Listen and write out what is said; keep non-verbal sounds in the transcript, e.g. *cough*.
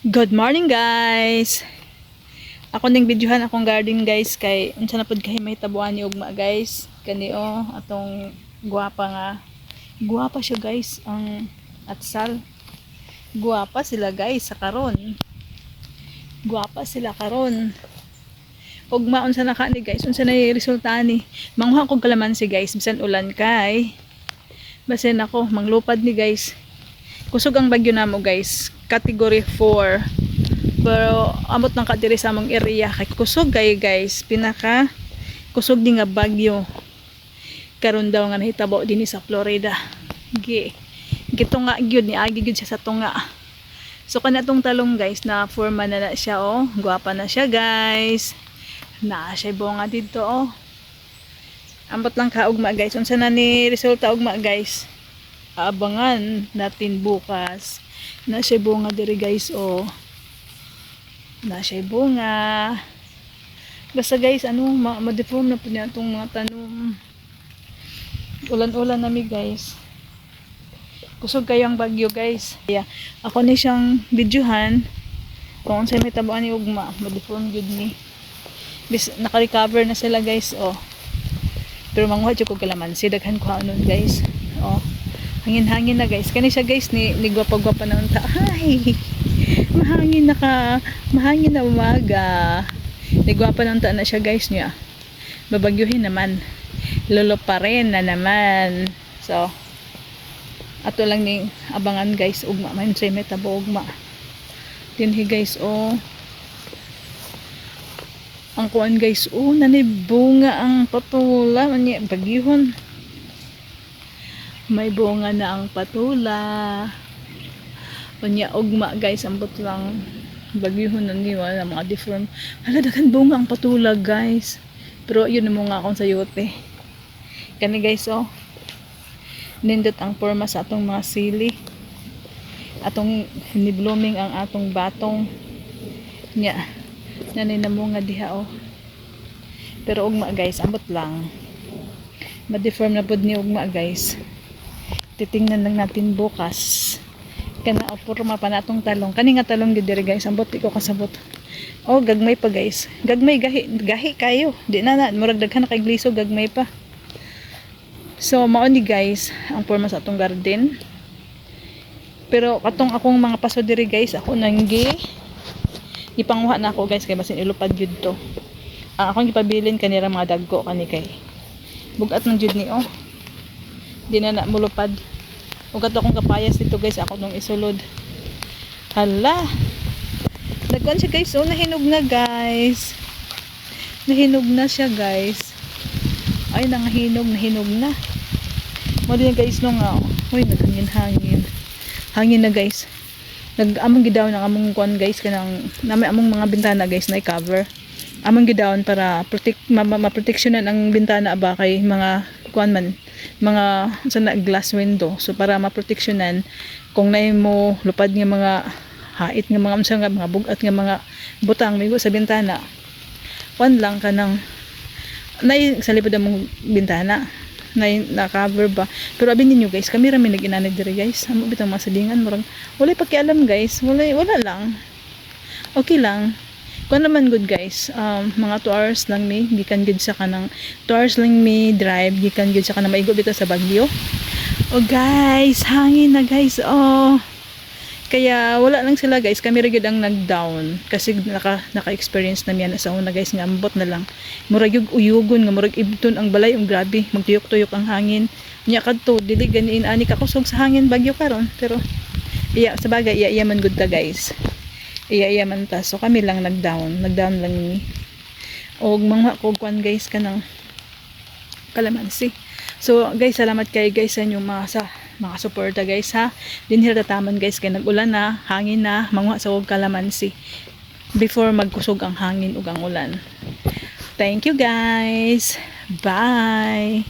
Good morning guys. Ako ning videohan akong garden guys kay unsa na pud kay may tabuan ni ugma guys. Kani oh atong guwapa nga. Guwapa siya guys ang atsal. Guwapa sila guys sa karon. Guwapa sila karon. Ugma unsa na kani guys, unsa na resulta ni. Manghuha kog kalamansi guys bisan ulan kay. Basin ako manglupad ni guys. Kusog ang bagyo namo guys. Category 4. Pero amot ng kadiri sa among area kay kusog kay guys. Pinaka kusog di nga bagyo. Karon daw nga nahitabo dinhi sa Florida. Gi. Gitunga gyud ni agi gyud siya sa tunga. So kana tong talong guys na forma na na siya oh. Guwapa na siya guys. Na siya bunga dito oh. Ambot lang ka ugma guys. Unsa na ni resulta ugma guys? Abangan natin bukas. Na siya bunga diri guys oh. Na siya bunga. Basta guys, ano, ma- ma-deform na po niya itong mga tanom. Ulan-ulan nami guys. Kusog kayang bagyo guys. Kaya, ako ni siyang videohan. Kung sa may tabuan ni Ugma, ma-deform yun ni. Bis, naka-recover na sila guys, oh. Pero manguha ko kalamansi, daghan ko anon guys. Oh. Hangin-hangin na guys. Kani siya guys ni ni gwapa-gwapa na unta. Ay. *laughs* Mahangin na ka. Mahangin na umaga. Ni gwapa na unta na siya guys niya. Babagyuhin naman. Lolo pa rin na naman. So, ato lang ni abangan guys ugma man say may tabo ugma. Dinhi guys oh. Ang kuan guys oh nanibunga ang patula man bagyuhon. May bunga na ang patula. Kanya ugma guys, ambot lang bagyuhon na niwa na mga different. Hala, dagan bunga ang patula guys. Pero yun na mga akong sayote. Kani guys oh. Nindot ang forma sa atong mga sili. Atong ni-blooming ang atong batong. Nya. Nanay na mga diha oh. Pero ugma guys, ambot lang. Ma-deform na pod ni ugma guys titingnan lang natin bukas. Kana o purma pa natong talong. Kani nga talong gid diri guys. Ambot ko kasabot. Oh gagmay pa guys. Gagmay gahi gahi kayo. Di na na murag daghan kay gliso gagmay pa. So mao ni guys ang purma sa atong garden. Pero katong akong mga paso diri guys ako nang gi ipanguha na ako guys kay basin ilupad jud to. Ang akong gipabilin kanira mga dagko kani kay bugat ng jud ni oh di na na mulupad. Ugat akong kapayas dito guys. Ako nung isulod. Hala! Nagkuhan siya guys. Oh nahinog na guys. Nahinog na siya guys. Ay nangahinog. Nahinog na. Mo din guys nung nga oh. uy naghangin hangin. Hangin na guys. Nag among gidaw ng among kuan guys kanang nami among mga bintana guys na i-cover. Among gidawon para protect ma, ma, ma-protectionan ang bintana ba kay mga kuan man mga sa na glass window. So para maproteksyonan kung naay mo lupad nga mga hait nga mga unsa nga mga bugat nga mga butang migo sa bintana kuan lang kanang nay sa lipod mong bintana na cover ba? Pero abin ninyo guys kami rami nag-inanay diri guys. Amo bitang mga salingan murag wala pakialam guys. Wala wala lang. Okay lang kung naman good guys, um, mga 2 hours lang mi, gikan gud sa kanang 2 hours lang mi drive, gikan gud sa kanang maigo bitaw sa Baguio. Oh guys, hangin na guys. Oh. Kaya wala lang sila guys, kami ra ang nag-down kasi naka naka-experience na miyan sa una guys nga ambot na lang. Murag yung uyugon nga murag ibton ang balay, ang grabe, magtuyok-tuyok ang hangin. Nya kadto dili ganiin ani kakusog sa hangin bagyo karon, pero iya sa bagay iya iya man good ta guys iya-iya man ta. So kami lang nag-down. Nag-down lang ni. O mga kog kwan guys kanang kalamansi. So guys, salamat kay guys sa inyong mga sa mga suporta guys ha. Dinhir tataman guys kay nag-ulan na, hangin na, mga sa og kalamansi. Before magkusog ang hangin ug ang ulan. Thank you guys. Bye.